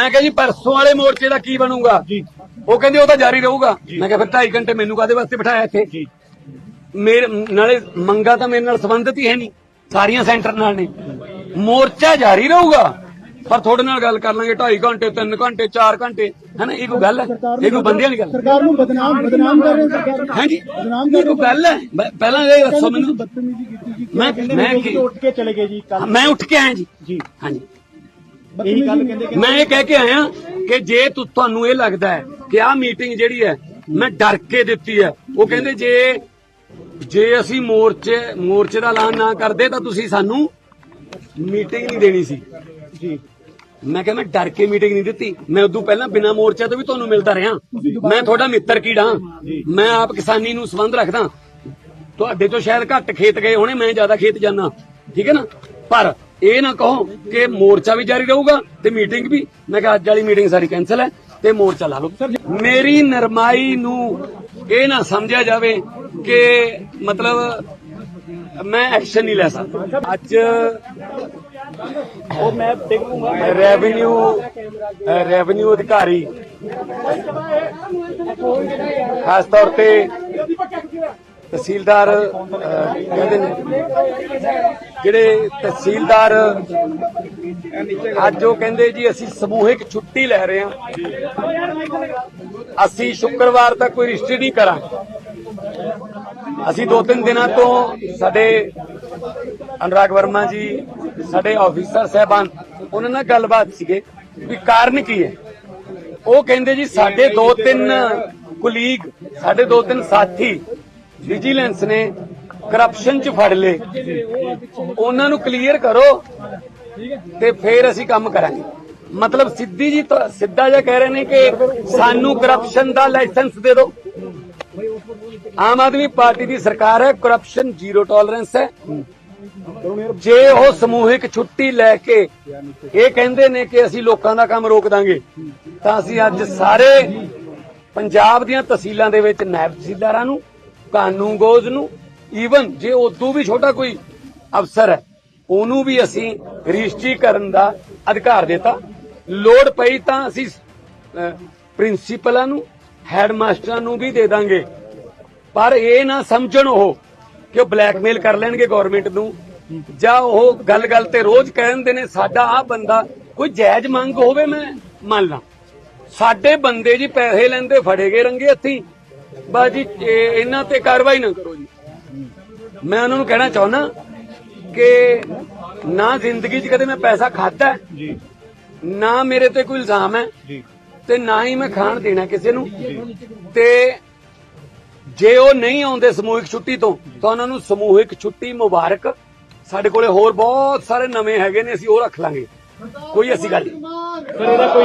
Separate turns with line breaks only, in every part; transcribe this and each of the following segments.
ਮੈਂ ਕਿਹਾ ਜੀ ਪਰਸੋਂ ਵਾਲੇ ਮੋਰਚੇ ਦਾ ਕੀ ਬਣੂਗਾ?
ਜੀ।
ਉਹ ਕਹਿੰਦੇ ਉਹ ਤਾਂ ਜਾਰੀ ਰਹੂਗਾ। ਮੈਂ ਕਿਹਾ ਫਿਰ 2.5 ਘੰਟੇ ਮੈਨੂੰ ਕਾਦੇ ਵਾਸਤੇ ਬਿਠਾਇਆ ਇੱਥੇ?
ਜੀ।
ਮੇਰੇ ਨਾਲੇ ਮੰਗਾ ਤਾਂ ਮੇਰੇ ਨਾਲ ਸੰਬੰਧਿਤ ਹੀ ਹੈ ਨਹੀਂ। ਸਾਰੀਆਂ ਸੈਂਟਰ ਨਾਲ ਨੇ। ਮੋਰਚਾ ਜਾਰੀ ਰਹੂਗਾ। ਪਰ ਤੁਹਾਡੇ ਨਾਲ ਗੱਲ ਕਰ ਲਾਂਗੇ 2.5 ਘੰਟੇ 3 ਘੰਟੇ 4 ਘੰਟੇ। ਹੈਨਾ ਇਹ ਕੋਈ ਗੱਲ ਹੈ? ਇਹ ਕੋਈ ਬੰਦਿਆਂ ਦੀ ਗੱਲ
ਸਰਕਾਰ ਨੂੰ ਬਦਨਾਮ ਬਦਨਾਮ ਕਰ ਰਹੇ ਹੋ ਸਰਕਾਰ।
ਹਾਂਜੀ।
ਬਦਨਾਮ
ਇਹ
ਕਰ
ਕੋਈ ਗੱਲ ਹੈ? ਪਹਿਲਾਂ ਇਹ ਦੱਸੋ ਮੈਨੂੰ।
ਬਦਤਮੀਜ਼ੀ ਕੀਤੀ ਜੀ
ਮੈਂ- ਮੈਂ
ਉੱਠ ਕੇ ਚਲੇ ਗਏ ਜੀ ਕੱਲ
ਮੈਂ ਉੱਠ ਕੇ ਆਇਆ ਜੀ।
ਜੀ।
ਹਾਂਜੀ।
ਇਹੀ ਗੱਲ ਕਹਿੰਦੇ ਕਿ
ਮੈਂ ਇਹ ਕਹਿ ਕੇ ਆਇਆ ਕਿ ਜੇ ਤੁ- ਤੁਹਾਨੂੰ ਇਹ ਲੱਗਦਾ ਹੈ ਕਿ ਆਹ ਮੀਟਿੰਗ ਜਿਹੜੀ ਹੈ ਮੈਂ ਡਰ ਕੇ ਦਿੱਤੀ ਹੈ। ਉਹ ਕਹਿੰਦੇ ਜੇ ਜੇ ਅਸੀਂ ਮੋਰਚੇ ਮੋਰਚੇ ਦਾ ਐਲਾਨ ਨਾ ਕਰਦੇ ਤਾਂ ਤੁਸੀਂ ਸਾਨੂੰ ਮੀਟਿੰਗ ਨਹੀਂ ਦੇਣੀ ਸੀ।
ਜੀ।
ਮੈਂ ਕਿਹਾ ਮੈਂ ਡਰ ਕੇ ਮੀਟਿੰਗ ਨਹੀਂ ਦਿੱਤੀ। ਮੈਂ ਉਦੋਂ ਪਹਿਲਾਂ ਬਿਨਾ ਮੋਰਚੇ ਤੋਂ ਵੀ ਤੁਹਾਨੂੰ ਮਿਲਦਾ ਰਿਹਾ। ਮੈਂ ਤੁਹਾਡਾ ਮਿੱਤਰ ਕੀੜਾ। ਮੈਂ ਆਪ ਕਿਸਾਨੀ ਨੂੰ ਸੰਬੰਧ ਰੱਖਦਾ। ਤੁਹਾਡੇ ਤੋਂ ਸ਼ਾਇਦ ਘੱਟ ਖੇਤ ਗਏ ਹੋਣੇ ਮੈਂ ਜ਼ਿਆਦਾ ਖੇਤ ਜਾਣਾ ਠੀਕ ਹੈ ਨਾ? ਪਰ ਇਹ ਨਾ ਕਹੋ ਕਿ ਮੋਰਚਾ ਵੀ ਜਾਰੀ ਰਹੂਗਾ ਤੇ ਮੀਟਿੰਗ ਵੀ। ਮੈਂ ਕਿਹਾ ਅੱਜ ਵਾਲੀ ਮੀਟਿੰਗ ਸਾਰੀ ਕੈਨਸਲ ਹੈ ਤੇ ਮੋਰਚਾ ਲਾ ਲਓ। ਮੇਰੀ ਨਰਮਾਈ ਨੂੰ ਇਹ ਨਾ ਸਮਝਿਆ ਜਾਵੇ ਕਿ ਮਤਲਬ ਮੈਂ ਐਕਸ਼ਨ ਨਹੀਂ ਲੈ ਸਕਦਾ। ਅੱਜ
ਉਹ ਮੈਂ ਦੇਖ
ਰੈਵਨਿਊ ਰੈਵਨਿਊ ਅਧਿਕਾਰੀ ਖਾਸ ਤੌਰ ਤੇ ਤਹਿਸੀਲਦਾਰ ਕਹਿੰਦੇ ਨੇ, ਜਿਹੜੇ ਤਹਿਸੀਲਦਾਰ, ਅੱਜ ਉਹ ਕਹਿੰਦੇ ਜੀ, ਅਸੀਂ ਸਮੂਹਿਕ ਛੁੱਟੀ ਲੈ ਰਹੇ ਹਾਂ। ਅਸੀਂ ਸ਼ੁੱਕਰਵਾਰ ਤੱਕ ਕੋਈ ਰਜਿਸਟਰੀ ਨਹੀਂ ਕਰਾਂਗੇ। ਅਸੀਂ ਦੋ ਤਿੰਨ ਦਿਨਾਂ ਤੋਂ ਸਾਡੇ ਅਨੁਰਾਗ ਵਰਮਾ ਜੀ, ਸਾਡੇ ਆਫੀਸਰ ਸਹਿਬਾਨ, ਉਹਨਾਂ ਨਾਲ ਗੱਲਬਾਤ ਸੀਗੇ ਵੀ ਕਾਰਨ ਕੀ ਹੈ। ਉਹ ਕਹਿੰਦੇ ਜੀ, ਸਾਡੇ ਦੋ ਤਿੰਨ ਕੁਲੀਗ, ਸਾਡੇ ਦੋ ਤਿੰਨ ਸਾਥੀ ਵਿਜੀਲੈਂਸ ਨੇ ਕਰਪਸ਼ਨ ਚ ਫੜ ਲਏ। ਉਹਨਾਂ ਨੂੰ ਕਲੀਅਰ ਕਰੋ ਤੇ ਫਿਰ ਅਸੀਂ ਕੰਮ ਕਰਾਂਗੇ। ਮਤਲਬ ਸਿੱਧੀ ਜੀ ਸਿੱਧਾ ਜਿਹਾ ਕਹਿ ਰਹੇ ਨੇ ਕਿ ਸਾਨੂੰ ਕਰਪਸ਼ਨ ਦਾ ਲਾਇਸੈਂਸ ਦੇ ਦਿਓ। ਆਮ ਆਦਮੀ ਪਾਰਟੀ ਦੀ ਸਰਕਾਰ ਹੈ ਕਰਪਸ਼ਨ ਜ਼ੀਰੋ ਟੋਲਰੈਂਸ ਹੈ। ਜੇ ਉਹ ਸਮੂਹਿਕ ਛੁੱਟੀ ਲੈ ਕੇ ਇਹ ਕਹਿੰਦੇ ਨੇ ਕਿ ਅਸੀਂ ਲੋਕਾਂ ਦਾ ਕੰਮ ਰੋਕ ਦਾਂਗੇ, ਤਾਂ ਅਸੀਂ ਅੱਜ ਸਾਰੇ ਪੰਜਾਬ ਦੀਆਂ ਤਹਿਸੀਲਾਂ ਦੇ ਵਿੱਚ ਨਾਇਬ ਤਹਿਸੀਲਦਾਰਾਂ ਨੂੰ ਕਾਨੂੰਗੋਜ਼ ਨੂੰ ਈਵਨ ਜੇ ਉਦੋਂ ਵੀ ਛੋਟਾ ਕੋਈ ਅਫਸਰ ਹੈ, ਉਹਨੂੰ ਵੀ ਅਸੀਂ ਰਜਿਸਟਰੀ ਕਰਨ ਦਾ ਅਧਿਕਾਰ ਦਿੱਤਾ। ਲੋੜ ਪਈ ਤਾਂ ਅਸੀਂ ਪ੍ਰਿੰਸੀਪਲਾਂ ਨੂੰ, ਹੈਡਮਾਸਟਰਾਂ ਨੂੰ ਵੀ ਦੇ ਦਾਂਗੇ। ਪਰ ਇਹ ਨਾ ਸਮਝਣ ਉਹ ਕਿ ਉਹ ਬਲੈਕਮੇਲ ਕਰ ਲੈਣਗੇ ਗਵਰਨਮੈਂਟ ਨੂੰ, ਜਾਂ ਉਹ ਗੱਲ-ਗੱਲ ਤੇ ਰੋਜ਼ ਕਹਿੰਦੇ ਨੇ, ਸਾਡਾ ਆ ਬੰਦਾ, ਕੋਈ ਜਾਇਜ਼ ਮੰਗ ਹੋਵੇ ਮੈਂ ਮੰਨ ਲਾਂ ਸਾਡੇ ਬੰਦੇ ਜੀ ਪੈਸੇ ਲੈਂਦੇ, ਫੜੇ ਗਏ ਰੰਗੇ ਹੱਥੀ ਬਾਜੀ ਇਹਨਾਂ ਤੇ ਕਾਰਵਾਈ ਨਾ ਕਰੋ ਜੀ। ਮੈਂ ਉਹਨਾਂ ਨੂੰ ਕਹਿਣਾ ਚਾਹੁੰਦਾ ਕਿ ਨਾ ਜ਼ਿੰਦਗੀ 'ਚ ਕਦੇ ਮੈਂ ਪੈਸਾ ਖਾਦਾ
ਜੀ।
ਨਾ ਮੇਰੇ ਤੇ ਕੋਈ ਇਲਜ਼ਾਮ ਹੈ
ਜੀ।
ਤੇ ਨਾ ਹੀ ਮੈਂ ਖਾਣ ਦੇਣਾ ਕਿਸੇ ਨੂੰ। ਤੇ ਜੇ ਉਹ ਨਹੀਂ ਆਉਂਦੇ ਸਮੂਹਿਕ ਛੁੱਟੀ ਤੋਂ ਤਾਂ ਉਹਨਾਂ ਨੂੰ ਸਮੂਹਿਕ ਛੁੱਟੀ ਮੁਬਾਰਕ। ਸਾਡੇ ਕੋਲੇ ਹੋਰ ਬਹੁਤ ਸਾਰੇ ਨਵੇਂ ਹੈਗੇ ਨੇ ਅਸੀਂ ਉਹ ਰੱਖ ਲਾਂਗੇ। ਕੋਈ ਅਸੀਂ ਗੱਲ ਨਹੀਂ।
ਇਹਦਾ ਕੋਈ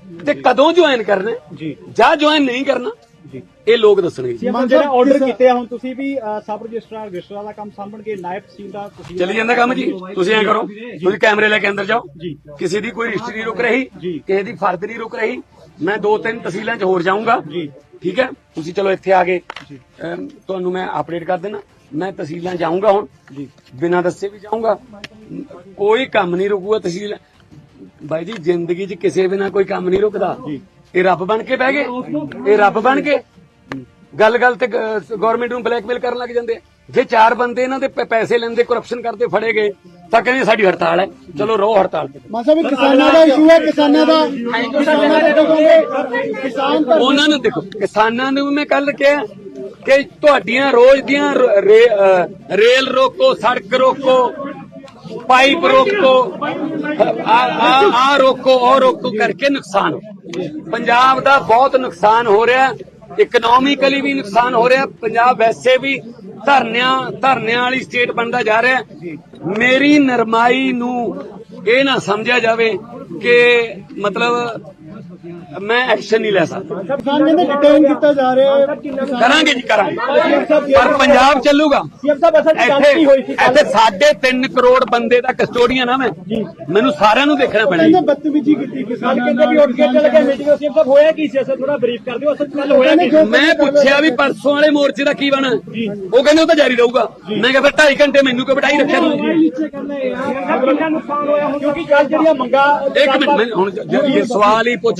ਤੇ ਕਦੋਂ ਜੁਆਇਨ ਕਰਨਾ? ਹੈ?
ਜੀ।
ਜਾਂ ਜੁਆਇਨ ਨਹੀਂ ਕਰਨਾ?
ਜੀ।
ਇਹ ਲੋਕ ਦੱਸਣਗੇ ਜੀ।
ਮਨ ਜਿਹੜਾ ਆਰਡਰ ਕੀਤੇ ਆ ਹੁਣ ਤੁਸੀਂ ਵੀ ਸਬ ਰਜਿਸਟਰਾਰ ਰਜਿਸਟਰਾਰ ਦਾ ਕੰਮ ਸਾਂਭਣਗੇ ਨਾਇਬ ਤਹਿਸੀਲਦਾਰ ਤੁਸੀਂ
ਚੱਲੀ ਜਾਂਦਾ ਕੰਮ ਜੀ? ਤੁਸੀਂ ਐਂ ਕਰੋ ਤੁਸੀਂ ਕੈਮਰੇ ਲੈ ਕੇ ਅੰਦਰ ਜਾਓ।
ਜੀ।
ਕਿਸੇ ਦੀ ਕੋਈ ਨਹੀਂ ਰੁਕ ਰਹੀ। ਕਿਸੇ ਦੀ ਫਰਦ ਨਹੀਂ ਰੁਕ ਰਹੀ। ਮੈਂ ਦੋ ਤਿੰਨ ਤਹਿਸੀਲਾਂ 'ਚ ਹੋਰ ਜਾਊਂਗਾ।
ਜੀ।
ਠੀਕ ਹੈ? ਤੁਸੀਂ ਚਲੋ ਇੱਥੇ ਆ ਗਏ। ਤੁਹਾਨੂੰ ਮੈਂ ਅਪਡੇਟ ਕਰ ਦੇਣਾ ਮੈਂ ਤਹਿਸੀਲਾਂ ਜਾਊਂਗਾ ਹੁਣ।
ਜੀ।
ਬਿਨਾਂ ਦੱਸੇ ਵੀ ਜਾਊਂਗਾ। ਕੋਈ ਕੰਮ ਨਹੀਂ ਰੁਕੂਗਾ ਤਹਿਸੀਲ ਬਾਈ ਜੀ ਜ਼ਿੰਦਗੀ 'ਚ ਕਿਸੇ ਬਿਨਾਂ ਕੋਈ ਕੰਮ ਨਹੀਂ ਰੁਕਦਾ। ਇਹ ਰੱਬ ਬਣ ਕੇ ਬਹਿ ਗਏ। ਇਹ ਰੱਬ ਬਣ ਕੇ ਗੱਲ ਗੱਲ ਤੇ ਗਵਰਨਮੈਂਟ ਨੂੰ ਬਲੈਕਮੇਲ ਕਰਨ ਲੱਗ ਜਾਂਦੇ ਆ। ਜੇ ਚਾਰ ਬੰਦੇ ਇਹਨਾਂ ਦੇ ਪੈਸੇ ਲੈਂਦੇ ਕਰਪਸ਼ਨ ਕਰਦੇ ਫੜੇ ਗਏ ਤਾਂ ਕਹਿੰਦੇ ਸਾਡੀ ਹੜਤਾਲ ਹੈ। ਚਲੋ ਰੋ ਹੜਤਾਲ ਤੇ।
ਮਾਨ ਸਾਹਿਬ ਇਹ ਕਿਸਾਨਾਂ ਦਾ ਇਸ਼ੂ ਹੈ ਕਿਸਾਨਾਂ ਦਾ। ਕਿਸਾਨਾਂ
ਉਹਨਾਂ ਨੂੰ ਦੇਖੋ ਕਿਸਾਨਾਂ ਨੂੰ ਵੀ ਮੈਂ ਕੱਲ ਕਿਹਾ ਕਿ ਤੁਹਾਡੀਆਂ ਰੋਜ਼ ਦੀਆਂ ਰੇਲ ਰੋਕੋ ਸੜਕ ਰੋਕੋ ਪਾਈਪ ਰੋਕੋ। ਆ ਆ ਆ ਰੋਕੋ, ਉਹ ਰੋਕੋ ਕਰਕੇ ਨੁਕਸਾਨ। ਪੰਜਾਬ ਦਾ ਬਹੁਤ ਨੁਕਸਾਨ ਹੋ ਰਿਹਾ। ਇਕਨੋਮਿਕਲੀ ਵੀ ਨੁਕਸਾਨ ਹੋ ਰਿਹਾ। ਪੰਜਾਬ ਵੈਸੇ ਵੀ ਧਰਨਿਆਂ ਧਰਨਿਆਂ ਵਾਲੀ ਸਟੇਟ ਬਣਦਾ ਜਾ ਰਿਹਾ। ਮੇਰੀ ਨਰਮਾਈ ਨੂੰ ਇਹ ਨਾ ਸਮਝਿਆ ਜਾਵੇ ਕਿ ਮਤਲਬ ਮੈਂ ਐਕਸ਼ਨ ਨਹੀਂ ਲੈ ਸਕਦਾ।
ਕਿਸਾਨ ਕਹਿੰਦੇ ਡਿਟੇਨ ਕੀਤਾ ਜਾ ਰਿਹਾ ਹੈ।
ਕਰਾਂਗੇ ਜੀ ਕਰਾਂਗੇ। ਪਰ ਪੰਜਾਬ ਚੱਲੂਗਾ।
ਸੀਐਮ ਸਾਹਿਬ ਅਸਲ ਹੋਈ ਸੀ।
ਇੱਥੇ ਇੱਥੇ ਸਾਢੇ 3 ਕਰੋੜ ਬੰਦੇ ਦਾ ਕਸਟੋਡੀਅਨ ਆ ਮੈਂ। ਮੈਨੂੰ ਸਾਰਿਆਂ ਨੂੰ ਦੇਖਣਾ ਪੈਣਾ ਜੀ।
ਬਦਤਮੀਜ਼ੀ ਕੀਤੀ ਕਿਸਾਨਾਂ
ਕਹਿੰਦੇ ਵੀ ਉੱਠ ਕੇ ਚਲੇ ਗਏ ਮੀਟਿੰਗ ਸੀਐਮ ਸਾਹਿਬ ਹੋਇਆ ਕੀ ਸੀ? ਅਸਲ ਥੋੜਾ ਬਰੀਫ ਕਰ ਦਿਓ ਅਸਲ ਕੱਲ ਹੋਇਆ ਕੀ?
ਮੈਂ ਪੁੱਛਿਆ ਵੀ ਪਰਸੋਂ ਵਾਲੇ ਮੋਰਚੇ ਦਾ ਕੀ ਬਣਾ? ਉਹ ਕਹਿੰਦੇ ਉਹ ਤਾਂ ਜਾਰੀ ਰਹੂਗਾ। ਮੈਂ ਕਿਹਾ ਫਿਰ 2.5 ਘੰਟੇ ਮੈਨੂੰ ਕਿਉਂ ਬਿਠਾਈ ਰੱਖਿਆ ਤੁਸੀਂ?
ਕਿੰਨਾ ਨੁਕਸਾਨ ਹੋਇਆ ਹੁਣ ਕਿਉਂਕਿ ਕੱਲ ਜਿਹੜੀਆਂ ਮੰਗਾ
ਇੱਕ ਮਿੰਟ ਮੈਂ ਹੁਣ ਸਵਾਲ ਹੀ ਪੁੱਛ